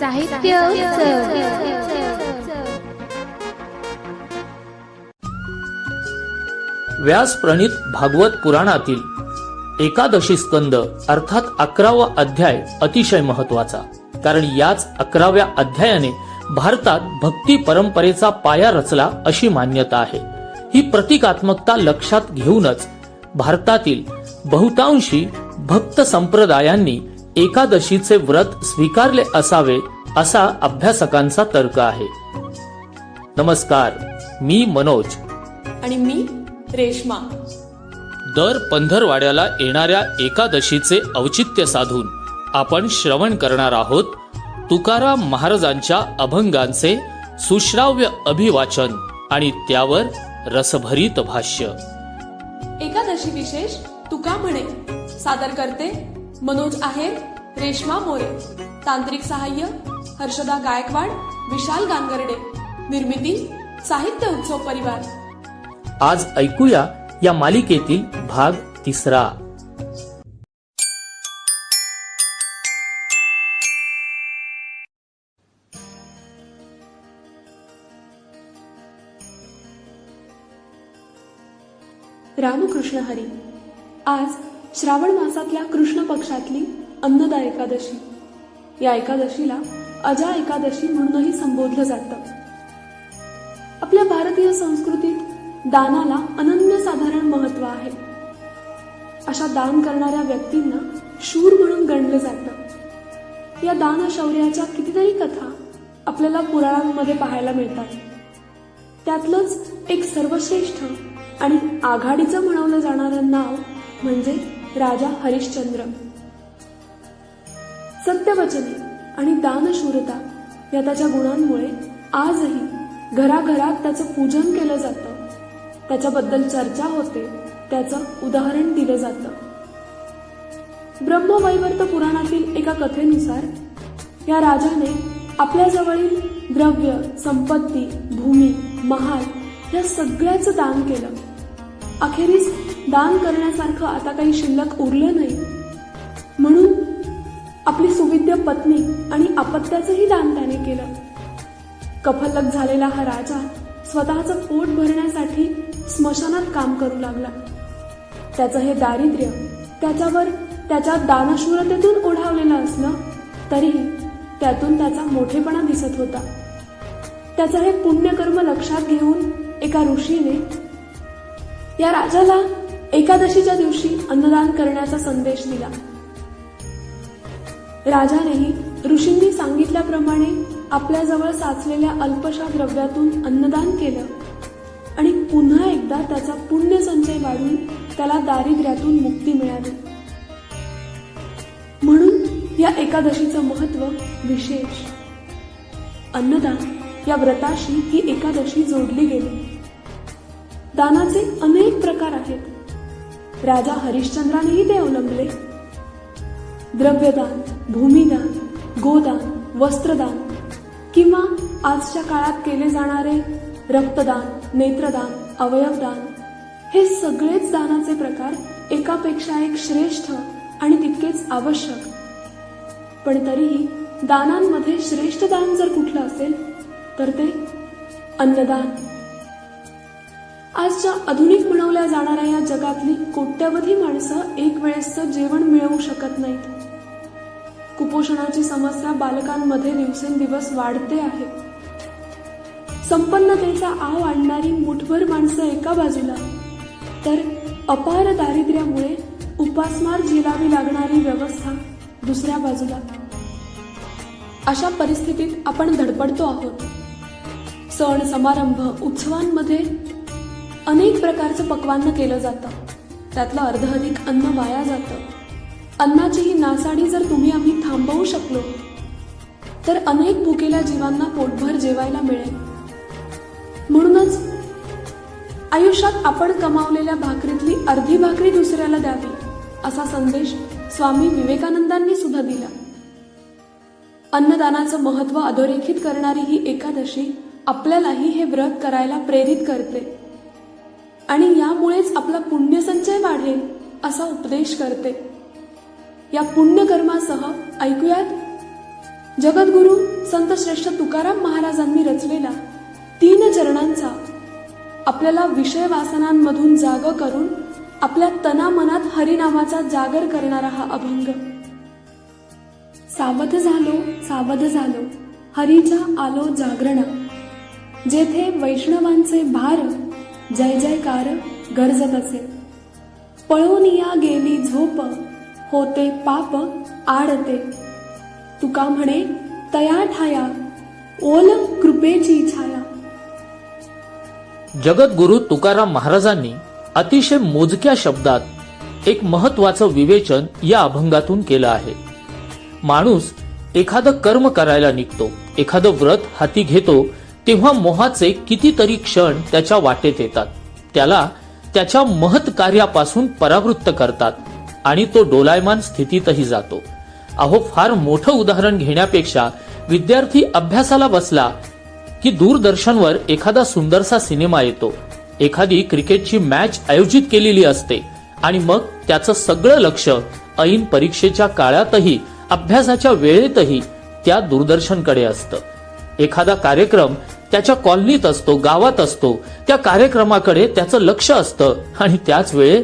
साहित्य व्यास प्रणित भागवत पुराणातील एकादशी स्कंद अर्थात अकरावा अध्याय अतिशय महत्त्वाचा कारण याच अकराव्या अध्यायाने भारतात भक्ती परंपरेचा पाया रचला अशी मान्यता आहे. ही प्रतिकात्मकता लक्षात घेऊनच भारतातील बहुतांशी भक्त संप्रदायांनी एकादशीचे व्रत स्वीकारले असावे असा अभ्यासकांचा तर्क आहे. नमस्कार मी मनोज. आणि मी रेश्मा. दर पंधरवाड्याला येणाऱ्या एकादशीचे औचित्य साधून आपण श्रवण करणार आहोत तुकाराम महाराजांच्या अभंगांचे सुश्राव्य अभिवाचन आणि त्यावर रसभरीत भाष्य. एकादशी विशेष तुका म्हणे. सादर करते मनोज आहेर रेश्मा मोरे. तांत्रिक सहाय्य हर्षदा गायकवाड विशाल गांगर्डे. निर्मिती साहित्य उत्सव परिवार. आज ऐकूया या मालिकेतील भाग तिसरा. रामकृष्ण हरी. आज श्रावण मासातल्या कृष्ण पक्षातली अन्नदा एकादशी. या एकादशीला अजा एकादशी म्हणूनही संबोधलं जातं. आपल्या भारतीय संस्कृतीत दानाला अनन्यसाधारण महत्त्व आहे. अशा दान करणाऱ्या व्यक्तींना शूर म्हणून गणलं जातं. या दान शौर्याच्या कितीतरी कथा आपल्याला पुराणांमध्ये पाहायला मिळतात. त्यातलंच एक सर्वश्रेष्ठ आणि आघाडीचं म्हणवलं जाणारं नाव म्हणजे राजा हरिश्चंद्र. सत्यवचने आणि दानशूरता या त्याच्या गुणांमुळे आजही घराघरात त्याचं पूजन केलं जातं. त्याच्याबद्दल चर्चा होते त्याचं उदाहरण दिलं जातं. ब्रह्मवैवर्त पुराणातील एका कथेनुसार या राजाने आपल्या जवळील द्रव्य संपत्ती भूमी महाल या सगळ्याचं दान केलं. अखेरीस दान करण्यासारखं आता काही शिल्लक उरलं नाही. म्हणून आपली सुविद्य पत्नी आणि अपत्याचंही दान त्याने केलं. कफलक झालेला हा राजा स्वतःचं पोट भरण्यासाठी स्मशानात काम करू लागला. त्याचं हे दारिद्र्य त्याच्यावर त्याच्या दानशूरतेतून ओढावलेलं असलं तरीही त्यातून त्याचा मोठेपणा दिसत होता. त्याचं हे पुण्यकर्म लक्षात घेऊन एका ऋषीने या राजाला एकादशीच्या दिवशी अन्नदान करण्याचा संदेश दिला. राजानेही ऋषींनी सांगितल्याप्रमाणे आपल्याजवळ साचलेल्या अल्पशा द्रव्यातून अन्नदान केलं आणि पुन्हा एकदा त्याचा पुण्य संचय वाढून त्याला दारिद्र्यातून मुक्ती मिळाली. म्हणून या एकादशीचं महत्त्व विशेष. अन्नदान या व्रताशी ही एकादशी जोडली गेली. दानाचे अनेक प्रकार आहेत. राजा हरिश्चंद्रानेही ते अवलंबले. द्रव्यदान भूमिदान गोदान वस्त्रदान किंवा आजच्या काळात केले जाणारे रक्तदान नेत्रदान अवयवदान हे सगळेच दानाचे प्रकार एकापेक्षा एक श्रेष्ठ आणि तितकेच आवश्यक. पण तरीही दानांमध्ये श्रेष्ठ दान जर कुठलं असेल तर ते अन्नदान. आजच्या आधुनिक म्हणवल्या जाणाऱ्या या जगातली कोट्यवधी माणसं एक वेळेसचं जेवण मिळवू शकत नाहीत. कुपोषणाची समस्या बालकांमध्ये दिवसेंदिवस वाढते आहे. संपन्नतेचा आव आणणारी मुठभर माणसं एका बाजूला. तर अपार दारिद्र्यामुळे उपासमार झेलावी लागणारी व्यवस्था दुसऱ्या बाजूला. अशा परिस्थितीत आपण धडपडतो आहोत. सण समारंभ उत्सवांमध्ये अनेक प्रकारचं पक्वान्न केलं जातं. त्यातलं अर्धअधिक अन्न वाया जातं. अन्नाची ही नासाडी जर तुम्ही आम्ही थांबवू शकलो तर अनेक भुकेल्या जीवांना पोटभर जेवायला मिळेल. म्हणूनच आयुष्यात आपण कमावलेल्या भाकरीतली अर्धी भाकरी दुसऱ्याला द्यावी असा संदेश स्वामी विवेकानंदांनी सुद्धा दिला. अन्नदानाचं महत्त्व अधोरेखित करणारी ही एकादशी आपल्यालाही हे व्रत करायला प्रेरित करते. आणि यामुळेच आपला पुण्यसंचय वाढेल असा उपदेश करते. या पुण्यकर्मासह ऐकूयात? जगद्गुरु संत श्रेष्ठ तुकाराम महाराजांनी रचलेला तीन चरणांचा आपल्याला विषय वासनांमधून जाग करून आपल्या तनामनात हरिनामाचा जागर करणारा हा अभंग. सावध झालो सावध झालो हरीच्या आलो जागरण. जेथे वैष्णवांचे भार जय जयकार गरजत असे. पळून या गेली झोप होते पाप आडते. तुका म्हणे तया ठाया ओल कृपेची छाया. जगद्गुरु तुकाराम महाराजांनी अतिशय मोजक्या शब्दात एक महत्वाचं विवेचन या अभंगातून केलं आहे. माणूस एखादं कर्म करायला निघतो एखादं व्रत हाती घेतो तेव्हा मोहाचे कितीतरी क्षण त्याच्या वाटेत येतात. त्याला त्याच्या महत् कार्यापासून परावृत्त करतात आणि तो डोलायमान स्थितीतही जातो. अहो फार मोठं उदाहरण घेण्यापेक्षा विद्यार्थी अभ्यासाला बसला की दूरदर्शनवर एखादा सुंदरसा सिनेमा येतो. एखादी क्रिकेटची मॅच आयोजित केलेली असते आणि मग त्याचं सगळं लक्ष ऐन परीक्षेच्या काळातही अभ्यासाच्या वेळेतही त्या दूरदर्शनकडे असतं. एखादा कार्यक्रम त्याच्या कॉलनीत असतो गावात असतो त्या कार्यक्रमाकडे त्याचं लक्ष असतं आणि त्याच वेळे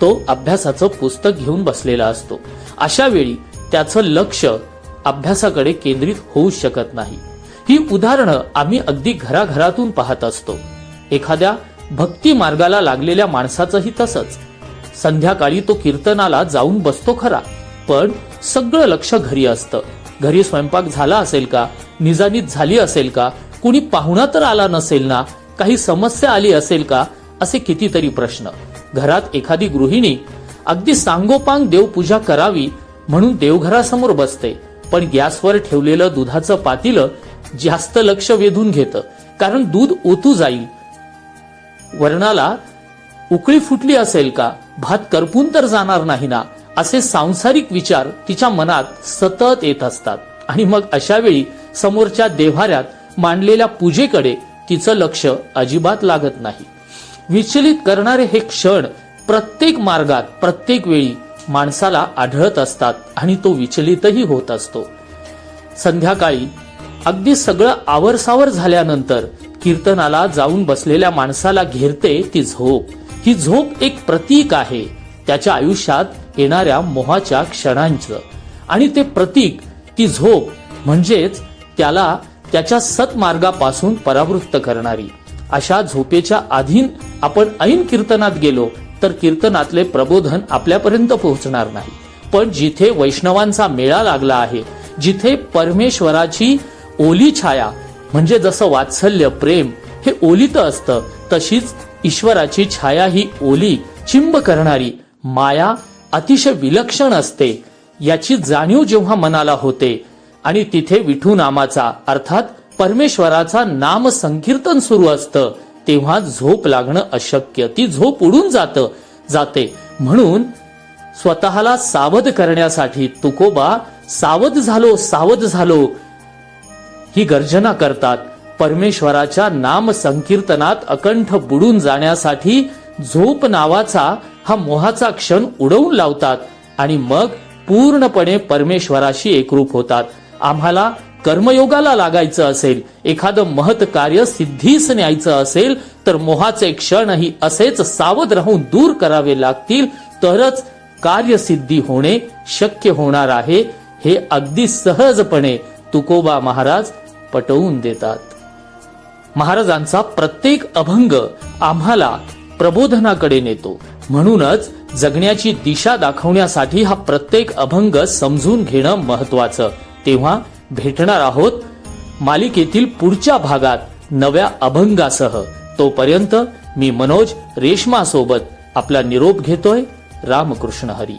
तो अभ्यासाचं पुस्तक घेऊन बसलेला असतो. अशा वेळी त्याचं लक्ष अभ्यासाकडे केंद्रित होऊ शकत नाही. ही उदाहरणं आम्ही अगदी घराघरातून पाहत असतो. एखाद्या भक्ती मार्गाला लागलेल्या माणसाचंही तसंच. संध्याकाळी तो कीर्तनाला जाऊन बसतो खरा पण सगळं लक्ष घरी असतं. घरी स्वयंपाक झाला असेल का? निजानीत झाली असेल का? कुणी पाहुणा तर आला नसेल ना? काही समस्या आली असेल का? असे कितीतरी प्रश्न. घरात एखादी गृहिणी अगदी सांगोपांग देवपूजा करावी म्हणून देवघरासमोर बसते. पण गॅसवर ठेवलेलं दुधाचं पातीलं जास्त लक्ष वेधून घेतं. कारण दूध ओतू जाईल. वर्णाला उकळी फुटली असेल का? भात करपून तर जाणार नाही ना? असे सांसारिक विचार तिच्या मनात सतत येत असतात. आणि मग अशा वेळी समोरच्या देव्हाऱ्यात मांडलेल्या पूजेकडे तिचं लक्ष अजिबात लागत नाही. विचलित करणारे हे क्षण प्रत्येक मार्गात प्रत्येक वेळी माणसाला आढळत असतात आणि तो विचलितही होत असतो. संध्याकाळी अगदी सगळं आवरसावर झाल्यानंतर कीर्तनाला जाऊन बसलेल्या माणसाला घेरते ती झोप. ही झोप एक प्रतीक आहे. त्याच्या आयुष्यात येणाऱ्या मोहाच्या क्षणांचं. आणि ते प्रतीक ती झोप म्हणजेच त्याला त्याच्या सत्मार्गापासून परावृत्त करणारी. अशा झोपेच्या अधीन आपण ऐन कीर्तनात गेलो तर कीर्तनातले प्रबोधन आपल्यापर्यंत पोहोचणार नाही. पण जिथे वैष्णवांचा मेळा लागला आहे जिथे परमेश्वराची ओली छाया म्हणजे जसं वात्सल्य प्रेम हे ओलीत असतं तशीच ईश्वराची छाया ही ओली चिंब करणारी माया अतिशय विलक्षण असते. याची जाणीव जेव्हा मनाला होते आणि तिथे विठू नामाचा अर्थात परमेश्वराचा नाम संकीर्तन सुरू असतं तेव्हा झोप लागणं अशक्य. ती झोप उडून जात जाते. म्हणून स्वतःला सावध करण्यासाठी तुकोबा सावध झालो सावध झालो ही गर्जना करतात. परमेश्वराच्या नाम संकीर्तनात अकंठ बुडून जाण्यासाठी झोप नावाचा हा मोहाचा क्षण उडवून लावतात आणि मग पूर्णपणे परमेश्वराशी एकरूप होतात. आम्हाला कर्मयोगाला लागायचं असेल एखादं महत कार्य सिद्धीस न्यायचं असेल तर मोहाचे क्षणही असेच सावध राहून दूर करावे लागतील तरच कार्यसिद्धी होणे शक्य होणार आहे हे अगदी सहजपणे तुकोबा महाराज पटवून देतात. महाराजांचा प्रत्येक अभंग आम्हाला प्रबोधनाकडे नेतो. म्हणूनच जगण्याची दिशा दाखवण्यासाठी हा प्रत्येक अभंग समजून घेणं महत्वाचं तेव्हा भेटणार आहोत मालिकेतील पुढच्या भागात नव्या अभंगासह. तोपर्यंत मी मनोज रेशमा सोबत आपला निरोप घेतोय. रामकृष्ण हरी.